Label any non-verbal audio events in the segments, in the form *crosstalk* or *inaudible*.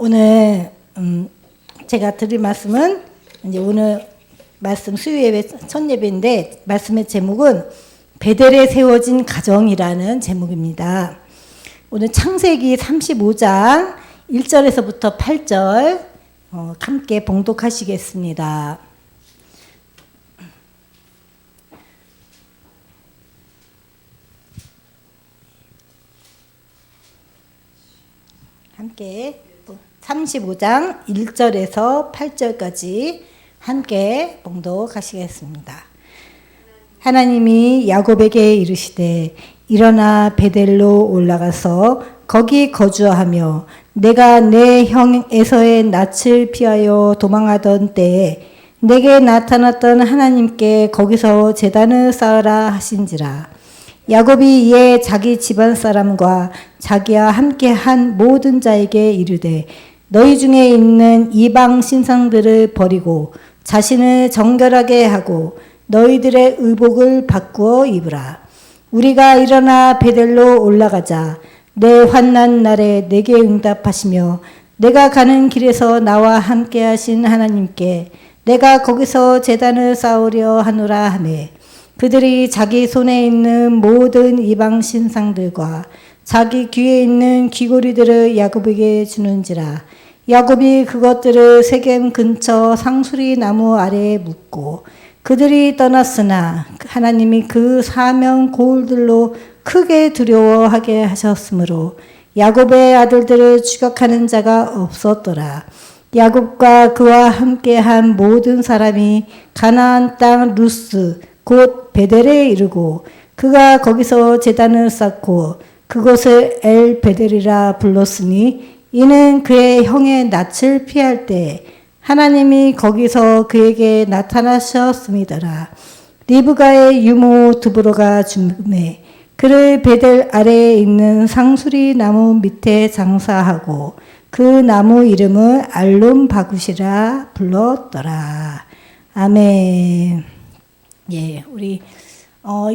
오늘 음, 제가 드릴 말씀은 이제 오늘 말씀 수요예배 첫 예배인데 말씀의 제목은 베델에 세워진 가정이라는 제목입니다. 오늘 창세기 35장 1절에서부터 8절 어, 함께 봉독하시겠습니다. 함께 35장 1절에서 8절까지 함께 봉독하시겠습니다. 하나님이 야곱에게 이르시되 일어나 베델로 올라가서 거기 거주하며 내가 내 형 에서의 낯을 피하여 도망하던 때에 내게 나타났던 하나님께 거기서 제단을 쌓으라 하신지라 야곱이 이에 자기 집안 사람과 자기와 함께 한 모든 자에게 이르되 너희 중에 있는 이방 신상들을 버리고 자신을 정결하게 하고 너희들의 의복을 바꾸어 입으라. 우리가 일어나 베델로 올라가자. 내 환난 날에 내게 응답하시며 내가 가는 길에서 나와 함께 하신 하나님께 내가 거기서 재단을 쌓으려 하노라 하매 그들이 자기 손에 있는 모든 이방 신상들과 자기 귀에 있는 귀고리들을 야곱에게 주는지라 야곱이 그것들을 세겜 근처 상수리 나무 아래에 묻고 그들이 떠났으나 하나님이 그 사명 고울들로 크게 두려워하게 하셨으므로 야곱의 아들들을 추격하는 자가 없었더라. 야곱과 그와 함께한 모든 사람이 가나안 땅 루스 곧 베델에 이르고 그가 거기서 제단을 쌓고 그곳을 엘 베델이라 불렀으니 이는 그의 형의 낯을 피할 때 하나님이 거기서 그에게 나타나셨음이더라. 리브가의 유모 두브로가 죽음에 그를 베델 아래에 있는 상수리 나무 밑에 장사하고 그 나무 이름을 알론 바굿이라 불렀더라. 아멘. 예, 우리 어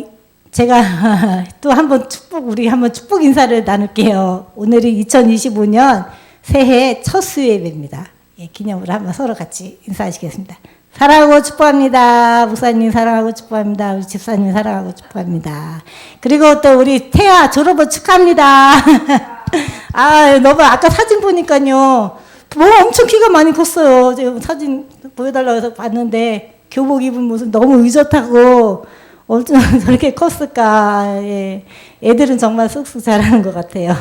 제가 *laughs* 또 한번 축복 우리 한번 축복 인사를 나눌게요. 오늘이 2025년 새해 첫 수요예배입니다. 예, 기념으로 한번 서로 같이 인사하시겠습니다. 사랑하고 축복합니다. 목사님 사랑하고 축복합니다. 우리 집사님 사랑하고 축복합니다. 그리고 또 우리 태아 졸업을 축하합니다. *laughs* 아, 너무 아까 사진 보니까요. 뭐 엄청 키가 많이 컸어요. 지금 사진 보여달라고 해서 봤는데 교복 입은 모습 너무 의젓하고 어쩜 *laughs* 저렇게 컸을까. 예. 애들은 정말 쑥쑥 자라는 것 같아요.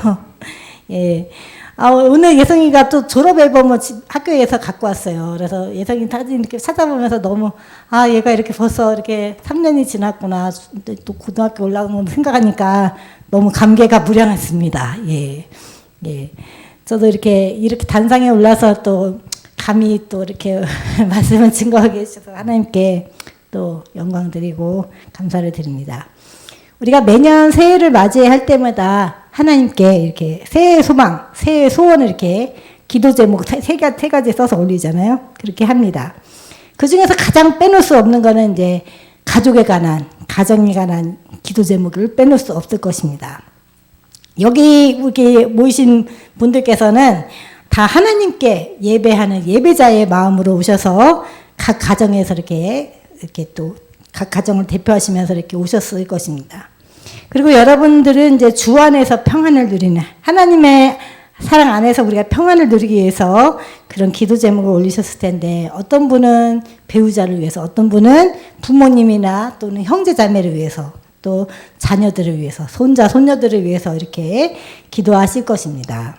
*laughs* 예. 아, 오늘 예성이가 또 졸업 앨범을 집- 학교에서 갖고 왔어요. 그래서 예성이 사진 이렇게 찾아보면서 너무, 아, 얘가 이렇게 벌써 이렇게 3년이 지났구나. 또- 또 고등학교 올라오는 거 생각하니까 너무 감개가 무량했습니다. 예. 예. 저도 이렇게, 이렇게 단상에 올라서 또 감히 또 이렇게 *laughs* 말씀을 증거하게 해주셔서 하나님께 또 영광 드리고 감사를 드립니다. 우리가 매년 새해를 맞이할 때마다 하나님께 이렇게 새해 소망, 새해 소원을 이렇게 기도 제목 세, 세, 가- 세 가지 써서 올리잖아요. 그렇게 합니다. 그 중에서 가장 빼놓을 수 없는 거는 이제 가족에 관한, 가정에 관한 기도 제목을 빼놓을 수 없을 것입니다. 여기 이렇게 모이신 분들께서는 다 하나님께 예배하는 예배자의 마음으로 오셔서 각 가정에서 이렇게 이렇게 또 각 가정을 대표하시면서 이렇게 오셨을 것입니다. 그리고 여러분들은 이제 주 안에서 평안을 누리는 하나님의 사랑 안에서 우리가 평안을 누리기 위해서 그런 기도 제목을 올리셨을 텐데 어떤 분은 배우자를 위해서 어떤 분은 부모님이나 또는 형제 자매를 위해서 또 자녀들을 위해서 손자 손녀들을 위해서 이렇게 기도하실 것입니다.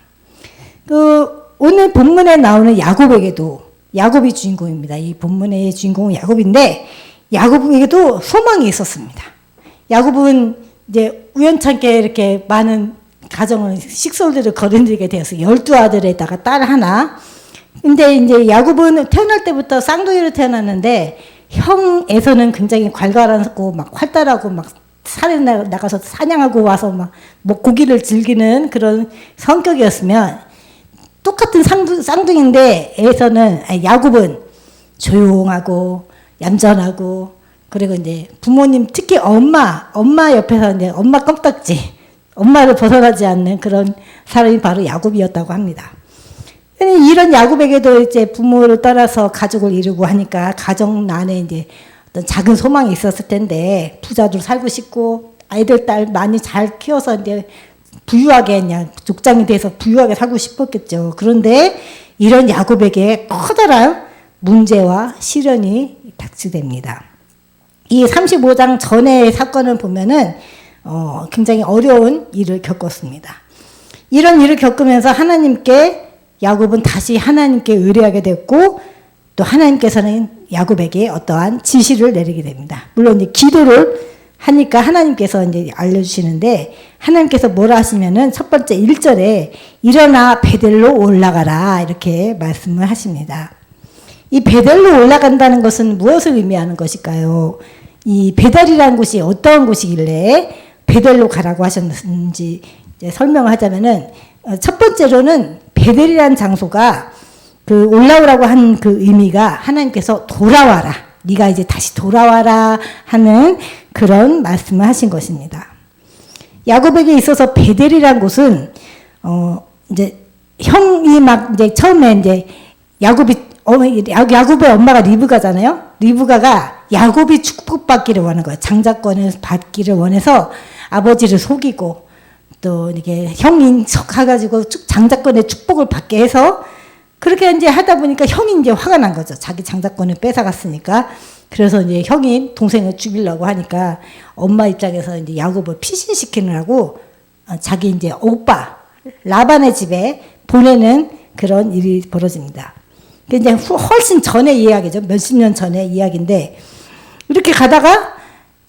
그 오늘 본문에 나오는 야곱에게도 야곱이 주인공입니다. 이 본문의 주인공은 야곱인데 야곱에게도 소망이 있었습니다. 야곱은 이제 우연찮게 이렇게 많은 가정을 식솔들을 거느리게 되어서 열두 아들에다가 딸 하나. 근데 이제 야곱은 태어날 때부터 쌍둥이로 태어났는데 형에서는 굉장히 괄괄하고 막 활달하고 막 산에 나- 나가서 사냥하고 와서 막 뭐 고기를 즐기는 그런 성격이었으면 똑같은 쌍둥, 쌍둥이인데 에서는 야곱은 조용하고 얌전하고 그리고 이제 부모님 특히 엄마 엄마 옆에서 이제 엄마 껌딱지 엄마를 벗어나지 않는 그런 사람이 바로 야곱이었다고 합니다. 이런 야곱에게도 이제 부모를 떠나서 가족을 이루고 하니까 가정 안에 이제 어떤 작은 소망이 있었을 텐데 부자도 살고 싶고 아이들 딸 많이 잘 키워서 이제 부유하게 그냥 족장이 돼서 부유하게 살고 싶었겠죠. 그런데 이런 야곱에게 커다란 문제와 시련이 닥치됩니다. 이 35장 전의 사건을 보면은 어, 굉장히 어려운 일을 겪었습니다. 이런 일을 겪으면서 하나님께 야곱은 다시 하나님께 의뢰하게 됐고 또 하나님께서는 야곱에게 어떠한 지시를 내리게 됩니다. 물론 이제 기도를 하니까 하나님께서 이제 알려주시는데 하나님께서 뭐라 하시면은 첫 번째 1절에 일어나 베델로 올라가라 이렇게 말씀을 하십니다. 이 베델로 올라간다는 것은 무엇을 의미하는 것일까요? 이 베델이라는 곳이 어떠한 곳이길래 베델로 가라고 하셨는지 이제 설명을 하자면은 어, 첫 번째로는 베델이라는 장소가 그 올라오라고 한 그 의미가 하나님께서 돌아와라. 네가 이제 다시 돌아와라 하는 그런 말씀을 하신 것입니다. 야곱에게 있어서 베델이란 곳은 어 이제 형이 막 이제 처음에 이제 야곱이 어, 야- 야곱의 엄마가 리브가잖아요. 리브가가 야곱이 축복받기를 원한 거예요. 장자권을 받기를 원해서 아버지를 속이고 또 이게 형인 척 해가지고 축- 장자권의 축복을 받게 해서 그렇게 이제 하다 보니까 형이 이제 화가 난 거죠. 자기 장자권을 뺏어갔으니까. 그래서 이제 형이 동생을 죽이려고 하니까 엄마 입장에서 이제 야곱을 피신시키느라고 어, 자기 이제 오빠 라반의 집에 보내는 그런 일이 벌어집니다. 그게 이제 후- 훨씬 전의 이야기죠. 몇십 년 전의 이야기인데 이렇게 가다가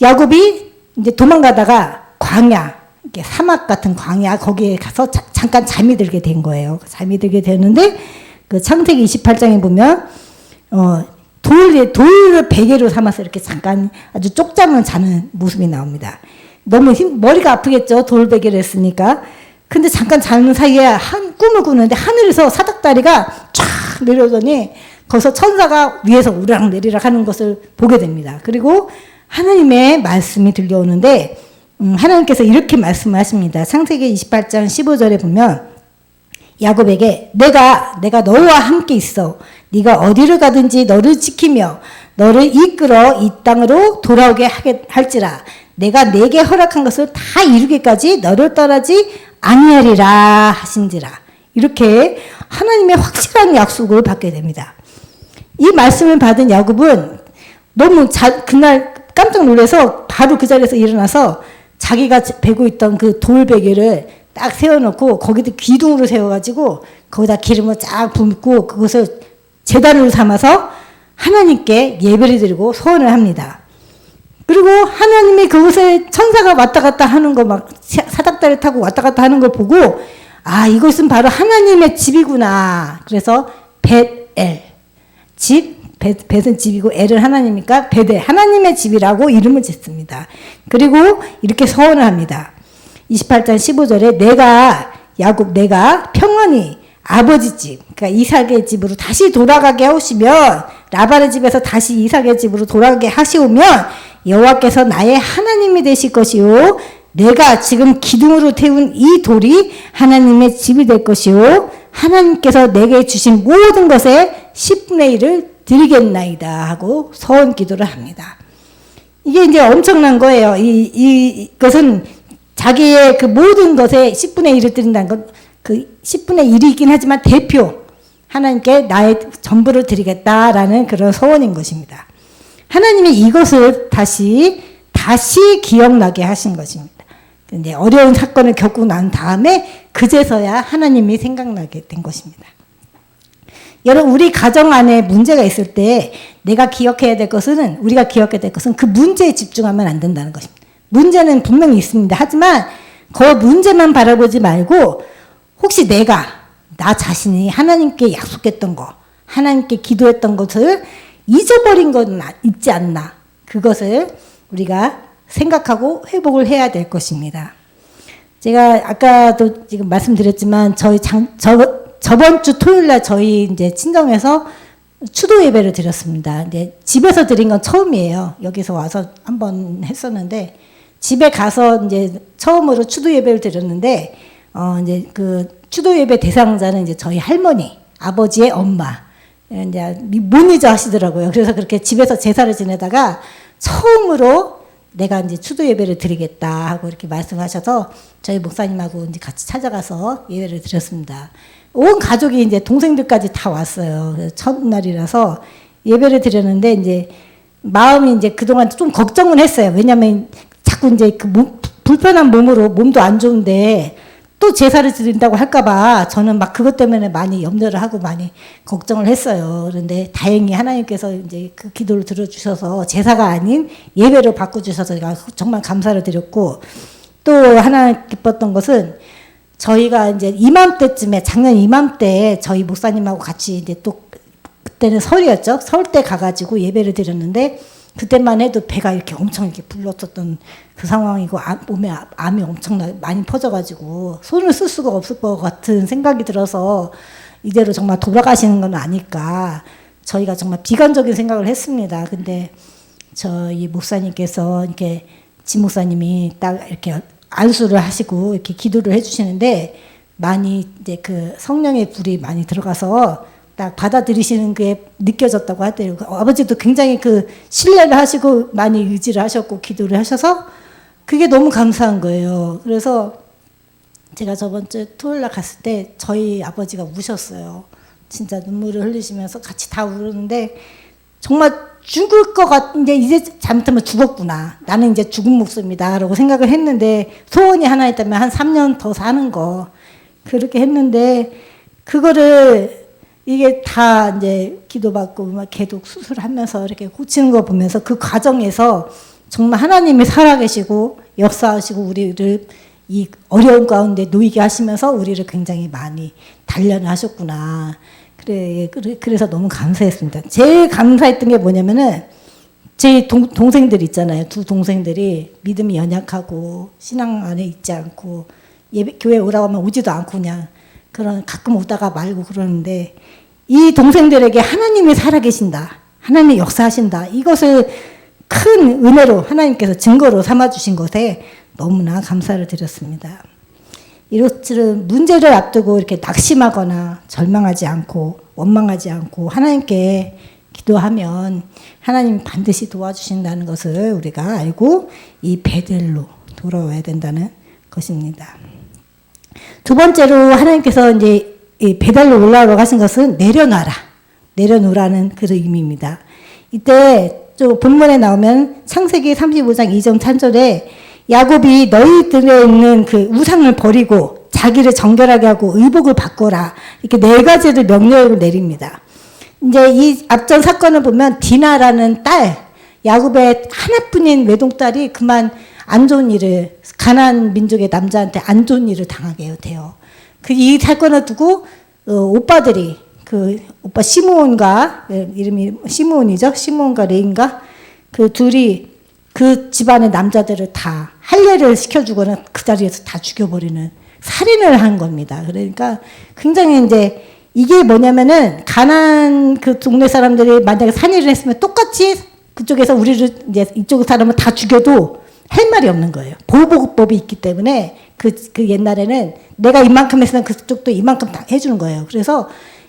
야곱이 이제 도망가다가 광야, 사막 같은 광야 거기에 가서 자- 잠깐 잠이 들게 된 거예요. 잠이 들게 되는데 그 창세기 28장에 보면 어 돌, 돌을 베개로 삼아서 이렇게 잠깐 아주 쪽잠을 자는 모습이 나옵니다. 너무 힘, 머리가 아프겠죠. 돌 베개를 했으니까. 근데 잠깐 자는 사이에 한 꿈을 꾸는데 하늘에서 사닥다리가 쫙 내려오더니 거기서 천사가 위에서 우락 내리락 하는 것을 보게 됩니다. 그리고 하나님의 말씀이 들려오는데 음, 하나님께서 이렇게 말씀하십니다. 창세기 28장 15절에 보면 야곱에게 내가 내가 너와 함께 있어. 네가 어디를 가든지 너를 지키며 너를 이끌어 이 땅으로 돌아오게 하게 할지라. 내가 내게 허락한 것을 다 이루기까지 너를 떠나지 아니하리라 하신지라. 이렇게 하나님의 확실한 약속을 받게 됩니다. 이 말씀을 받은 야곱은 너무 자, 그날 깜짝 놀라서 바로 그 자리에서 일어나서 자기가 베고 있던 그 돌베개를 딱 세워놓고 거기도 기둥으로 세워가지고 거기다 기름을 쫙 붓고 그것을 재단으로 삼아서 하나님께 예배를 드리고 소원을 합니다. 그리고 하나님이 그곳에 천사가 왔다 갔다 하는 거 막 사닥다리 타고 왔다 갔다 하는 걸 보고 아 이것은 바로 하나님의 집이구나. 그래서 벳엘 집 벳, 벳은 집이고 엘은 하나님이니까 벳엘 하나님의 집이라고 이름을 짓습니다. 그리고 이렇게 서원을 합니다. 28장 15절에 내가 야곱 내가 평안히 아버지 집 그러니까 이삭의 집으로 다시 돌아가게 하시면 라반의 집에서 다시 이삭의 집으로 돌아가게 하시오면 여호와께서 나의 하나님이 되실 것이요 내가 지금 기둥으로 태운 이 돌이 하나님의 집이 될 것이요 하나님께서 내게 주신 모든 것의 10분의 1을 드리겠나이다 하고 서원 기도를 합니다. 이게 이제 엄청난 거예요. 이, 이, 이것은 자기의 그 모든 것에 10분의 1을 드린다는 건 그 10분의 1이긴 하지만 대표 하나님께 나의 전부를 드리겠다라는 그런 소원인 것입니다. 하나님이 이것을 다시 다시 기억나게 하신 것입니다. 근데 어려운 사건을 겪고 난 다음에 그제서야 하나님이 생각나게 된 것입니다. 여러분 우리 가정 안에 문제가 있을 때 내가 기억해야 될 것은 우리가 기억해야 될 것은 그 문제에 집중하면 안 된다는 것입니다. 문제는 분명히 있습니다. 하지만 그 문제만 바라보지 말고 혹시 내가 나 자신이 하나님께 약속했던 거, 하나님께 기도했던 것을 잊어버린 건 있지 않나 그것을 우리가 생각하고 회복을 해야 될 것입니다. 제가 아까도 지금 말씀드렸지만 저희 장, 저, 저번 주 토요일 날 저희 이제 친정에서 추도 예배를 드렸습니다. 근데 집에서 드린 건 처음이에요. 여기서 와서 한번 했었는데 집에 가서 이제 처음으로 추도 예배를 드렸는데 어 이제 그 추도 예배 대상자는 이제 저희 할머니 아버지의 엄마. 이제 못 잊어 하시더라고요. 그래서 그렇게 집에서 제사를 지내다가 처음으로 내가 이제 추도 예배를 드리겠다 하고 이렇게 말씀하셔서 저희 목사님하고 이제 같이 찾아가서 예배를 드렸습니다. 온 가족이 이제 동생들까지 다 왔어요. 첫날이라서 예배를 드렸는데 이제 마음이 이제 그동안 좀 걱정은 했어요. 왜냐면 자꾸 이제 그 몸, 불편한 몸으로 몸도 안 좋은데 또 제사를 드린다고 할까봐 저는 막 그것 때문에 많이 염려를 하고 많이 걱정을 했어요. 그런데 다행히 하나님께서 이제 그 기도를 들어주셔서 제사가 아닌 예배로 바꿔주셔서 제가 정말 감사를 드렸고 또 하나 기뻤던 것은 저희가 이제 이맘때쯤에 작년 이맘때 저희 목사님하고 같이 이제 또 그때는 설이었죠. 설 때 가가지고 예배를 드렸는데 그때만 해도 배가 이렇게 엄청 이렇게 불렀었던 그 상황이고 암, 몸에 암- 암이 엄청 나- 많이 퍼져가지고 손을 쓸 수가 없을 것 같은 생각이 들어서 이대로 정말 돌아가시는 건 아닐까 저희가 정말 비관적인 생각을 했습니다. 근데 저희 목사님께서 이렇게 진 목사님이 딱 이렇게 안수를 하시고 이렇게 기도를 해주시는데 많이 이제 그 성령의 불이 많이 들어가서 딱 받아들이시는 게 느껴졌다고. 그 아버지도 굉장히 그 신뢰를 하시고 많이 의지를 하셨고 기도를 하셔서 그게 너무 감사한 거예요. 그래서 제가 저번 주 토요일 날 갔을 때 저희 아버지가 우셨어요. 진짜 눈물을 흘리시면서 같이 다 우는데 정말 죽을 것 같, 이제 잘못하면 죽었구나. 나는 이제 죽은 목숨이다. 라고 생각을 했는데 소원이 하나 있다면 한 3년 더 사는 거. 그렇게 했는데 그거를 이게 다 이제 기도받고 막 계속 수술하면서 이렇게 고치는 거 보면서 그 과정에서 정말 하나님이 살아계시고 역사하시고 우리를 이 어려운 가운데 놓이게 하시면서 우리를 굉장히 많이 단련하셨구나. 그래, 그래- 그래서 너무 감사했습니다. 제일 감사했던 게 뭐냐면은 제 동, 동생들 있잖아요. 두 동생들이 믿음이 연약하고 신앙 안에 있지 않고 예배, 교회 오라고 하면 오지도 않고 그냥 그런 가끔 오다가 말고 그러는데 이 동생들에게 하나님이 살아계신다. 하나님이 역사하신다. 이것을 큰 은혜로 하나님께서 증거로 삼아 주신 것에 너무나 감사를 드렸습니다. 이렇듯 문제를 앞두고 이렇게 낙심하거나 절망하지 않고 원망하지 않고 하나님께 기도하면 하나님 반드시 도와주신다는 것을 우리가 알고 이 베들로 돌아와야 된다는 것입니다. 두 번째로 하나님께서 이제 이 배달로 올라오라고 하신 것은 내려놔라. 내려놓으라는 그 의미입니다. 이때 저 본문에 나오면 창세기 35장 2절 3절에 야곱이 너희들에 있는 그 우상을 버리고 자기를 정결하게 하고 의복을 바꿔라. 이렇게 네 가지를 명령을 내립니다. 이제 이 앞전 사건을 보면 디나라는 딸, 야곱의 하나뿐인 외동딸이 그만 안 좋은 일을 가난 민족의 남자한테 안 좋은 일을 당하게 돼요. 그 이 사건을 두고 어, 오빠들이 그 오빠 시므온과 예, 이름이 시므온이죠. 시므온과 레인가 그 둘이 그 집안의 남자들을 다 할례를 시켜주거나 그 자리에서 다 죽여버리는 살인을 한 겁니다. 그러니까 굉장히 이제 이게 뭐냐면은 가난 그 동네 사람들이 만약에 산일을 했으면 똑같이 그쪽에서 우리를 이제 이쪽 사람을 다 죽여도 할 말이 없는 거예요. 보호보호법이 있기 때문에 그, 그 옛날에는 내가 이만큼 했으면 그쪽도 이만큼 다 해주는 거예요. 그래서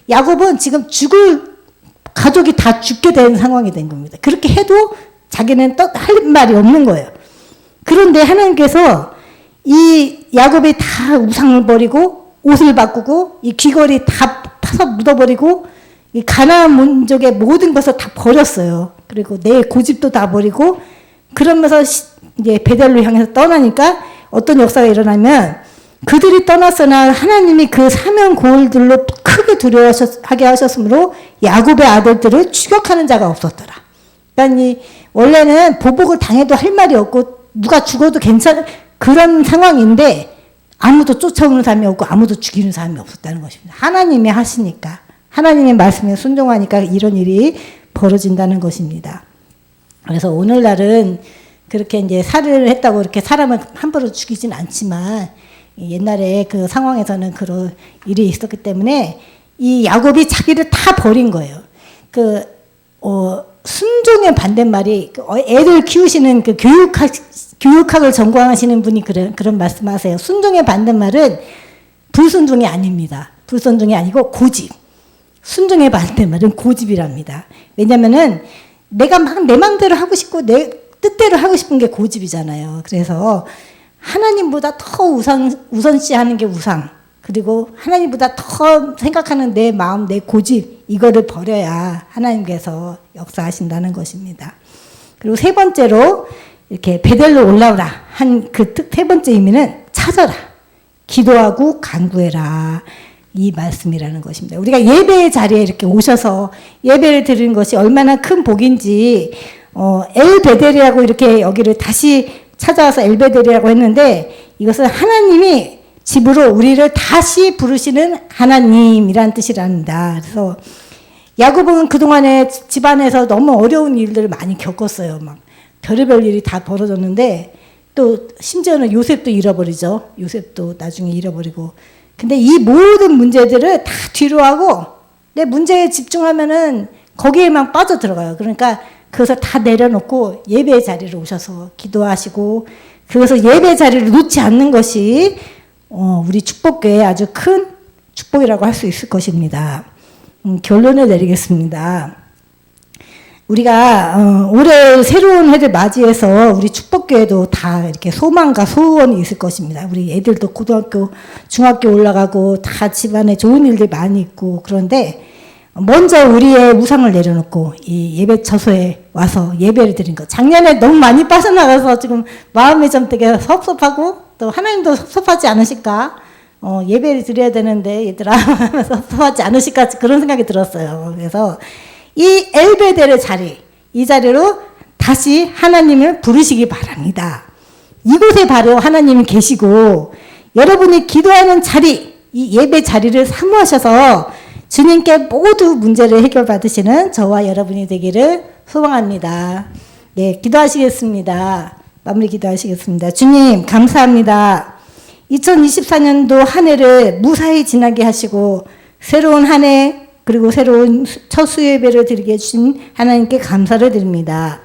야곱은 지금 죽을 가족이 다 죽게 된 상황이 된 겁니다. 그렇게 해도 자기는 또할 말이 없는 거예요. 그런데 하나님께서 이 야곱이 다 우상을 버리고 옷을 바꾸고 이 귀걸이 다 파서 묻어버리고 이 가나안 민족의 모든 것을 다 버렸어요. 그리고 내 고집도 다 버리고 그러면서 시- 이제 베델로 향해서 떠나니까 어떤 역사가 일어나면 그들이 떠났으나 하나님이 그 사명 고울들로 크게 두려워하게 하셨으므로 야곱의 아들들을 추격하는 자가 없었더라. 그러니까 이 원래는 보복을 당해도 할 말이 없고 누가 죽어도 괜찮은 그런 상황인데 아무도 쫓아오는 사람이 없고 아무도 죽이는 사람이 없었다는 것입니다. 하나님이 하시니까 하나님의 말씀에 순종하니까 이런 일이 벌어진다는 것입니다. 그래서 오늘날은 그렇게 이제 살을 했다고 이렇게 사람을 함부로 죽이진 않지만 옛날에 그 상황에서는 그런 일이 있었기 때문에 이 야곱이 자기를 다 버린 거예요. 그, 어, 순종의 반대말이 그 어, 애들 키우시는 그 교육학, 교육학을 전공하시는 분이 그런, 그런 말씀 하세요. 순종의 반대말은 불순종이 아닙니다. 불순종이 아니고 고집. 순종의 반대말은 고집이랍니다. 왜냐면은 내가 막 내 마음대로 하고 싶고 내 뜻대로 하고 싶은 게 고집이잖아요. 그래서 하나님보다 더 우선 우선시하는 게 우상. 그리고 하나님보다 더 생각하는 내 마음, 내 고집 이거를 버려야 하나님께서 역사하신다는 것입니다. 그리고 세 번째로 이렇게 베델로 올라오라 한 그 세 번째 의미는 찾아라. 기도하고 간구해라. 이 말씀이라는 것입니다. 우리가 예배의 자리에 이렇게 오셔서 예배를 드리는 것이 얼마나 큰 복인지, 어, 엘베델이라고 이렇게 여기를 다시 찾아와서 엘베델이라고 했는데 이것은 하나님이 집으로 우리를 다시 부르시는 하나님이란 뜻이랍니다. 그래서 야곱은 그동안에 집안에서 너무 어려운 일들을 많이 겪었어요. 막 별의별 일이 다 벌어졌는데 또 심지어는 요셉도 잃어버리죠. 요셉도 나중에 잃어버리고. 근데 이 모든 문제들을 다 뒤로 하고 내 문제에 집중하면은 거기에만 빠져 들어가요. 그러니까 그것을 다 내려놓고 예배의 자리로 오셔서 기도하시고 그것을 예배 자리를 놓지 않는 것이 어, 우리 축복교회의 아주 큰 축복이라고 할 수 있을 것입니다. 음, 결론을 내리겠습니다. 우리가 어, 올해 새로운 해를 맞이해서 우리 축복교회도 다 이렇게 소망과 소원이 있을 것입니다. 우리 애들도 고등학교, 중학교 올라가고 다 집안에 좋은 일들 많이 있고 그런데 먼저 우리의 우상을 내려놓고 이 예배 처소에 와서 예배를 드린 것. 작년에 너무 많이 빠져나가서 지금 마음이 좀 되게 섭섭하고 또 하나님도 섭섭하지 않으실까? 어, 예배를 드려야 되는데 얘들아 *laughs* 섭섭하지 않으실까 그런 생각이 들었어요. 그래서 이 엘베델의 자리, 이 자리로 다시 하나님을 부르시기 바랍니다. 이곳에 바로 하나님이 계시고 여러분이 기도하는 자리, 이 예배 자리를 사모하셔서 주님께 모두 문제를 해결받으시는 저와 여러분이 되기를 소망합니다. 예, 기도하시겠습니다. 마무리 기도하시겠습니다. 주님, 감사합니다. 2024년도 한 해를 무사히 지나게 하시고 새로운 한 해 그리고 새로운 첫 수예배를 드리게 해주신 하나님께 감사를 드립니다.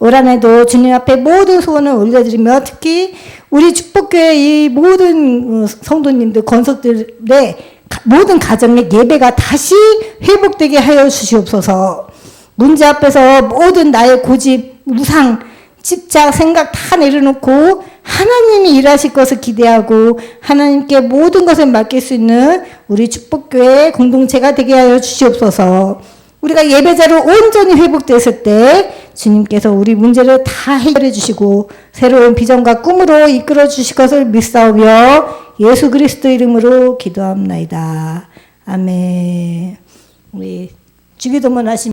올 한 해도 주님 앞에 모든 소원을 올려드리며 특히 우리 축복교회 이 모든 어, 성도님들 건석들의 모든 가정의 예배가 다시 회복되게 하여 주시옵소서. 문제 앞에서 모든 나의 고집, 우상, 집착, 생각 다 내려놓고 하나님이 일하실 것을 기대하고 하나님께 모든 것을 맡길 수 있는 우리 축복교회 공동체가 되게 하여 주시옵소서. 우리가 예배자로 온전히 회복됐을 때 주님께서 우리 문제를 다 해결해 주시고 새로운 비전과 꿈으로 이끌어 주실 것을 믿사오며 예수 그리스도 이름으로 기도합나이다. 아멘. 우리 주기도문 하시